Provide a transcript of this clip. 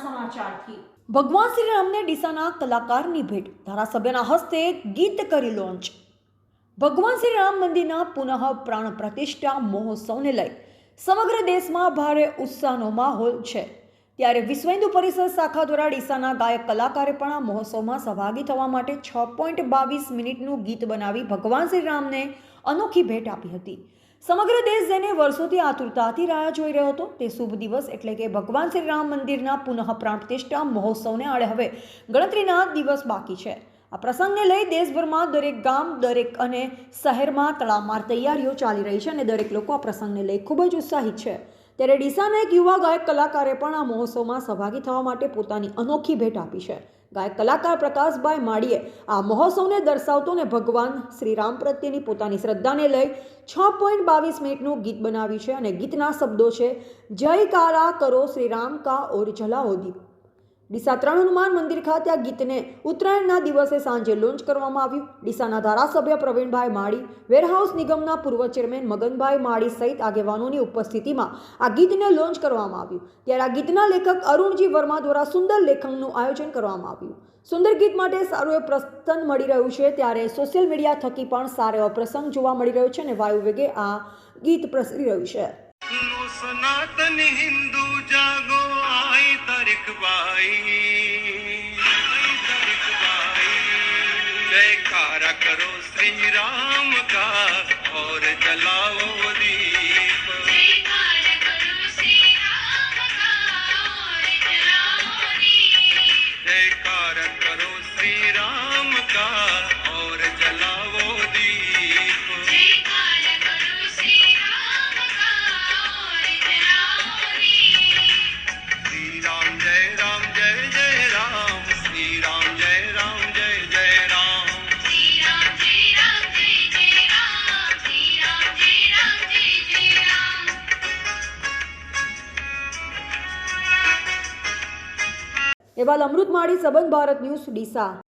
સમાચારથી ભગવાન શ્રી રામને ડીસાના કલાકારની ભેટ. ધારાસભ્યના હસ્તે ગીત કરી લોન્ચ. ભગવાન શ્રી રામ મંદિરના પુનઃ પ્રાણ પ્રતિષ્ઠા મહોત્સવને લઈ સમગ્ર દેશમાં ભારે ઉત્સાહનો માહોલ છે. ત્યારે વિશ્વ હિન્દુ પરિષદ શાખા દ્વારા ડીસાના ગાયક કલાકારે પણ આ મહોત્સવમાં સહભાગી થવા માટે છ પોઈન્ટ બાવીસ મિનિટનું ગીત બનાવી ભગવાન શ્રી રામને અનોખી ભેટ આપી હતી. સમગ્ર દેશ જેને વર્ષોથી આતુરતાથી રાહ જોઈ રહ્યો હતો, તે શુભ દિવસ એટલે કે ભગવાન શ્રી રામ મંદિરના પુનઃ પ્રતિષ્ઠા મહોત્સવને આડે હવે ગણતરીના દિવસ બાકી છે. આ પ્રસંગને લઈ દેશભરમાં દરેક ગામ, દરેક અને શહેરમાં તડામાર તૈયારીઓ ચાલી રહી છે અને દરેક લોકો આ પ્રસંગને લઈ ખૂબ જ ઉત્સાહિત છે. ત્યારે ડીસાના એક યુવા ગાયક કલાકારે પણ આ મહોત્સવમાં સહભાગી થવા માટે પોતાની અનોખી ભેટ આપી છે. ગાયક કલાકાર પ્રકાશભાઈ માળીએ આ મહોત્સવને દર્શાવતો ને ભગવાન શ્રી રામ પ્રત્યેની પોતાની શ્રદ્ધાને લઈ છ પોઈન્ટ બાવીસ મિનિટનું ગીત બનાવ્યું છે અને ગીતના શબ્દો છે, જય કારા કરો શ્રી રામ કા ઓર જલાઓ દીપ. ડીસા ત્રણ હનુમાન મંદિર ખાતે આ ગીતને ઉત્તરાયણના દિવસે સાંજે લોન્ચ કરવામાં આવ્યું. ડીસાના ધારાસભ્ય પ્રવીણભાઈ માળી, વેરહાઉસ નિગમના પૂર્વ ચેરમેન મગનભાઈ માળી સહિત આગેવાનોની ઉપસ્થિતિમાં આ ગીતને લોન્ચ કરવામાં આવ્યું. ત્યારે આ ગીતના લેખક અરુણજી વર્મા દ્વારા સુંદર લેખનનું આયોજન કરવામાં આવ્યું. સુંદર ગીત માટે સારું એ પ્રસ્તન મળી રહ્યું છે, ત્યારે સોશિયલ મીડિયા થકી પણ સારો એવો પ્રસંગ જોવા મળી રહ્યો છે અને વાયુ વેગે આ ગીત પ્રસરી રહ્યું છે. સનાતન હિન્દુ જાગો સબકબાઈ જયકારા કરો શ્રી રામ કા ઓર જલાઓ એવા અમૃત માળી સંબંધ ભારત ન્યૂઝ ડીસા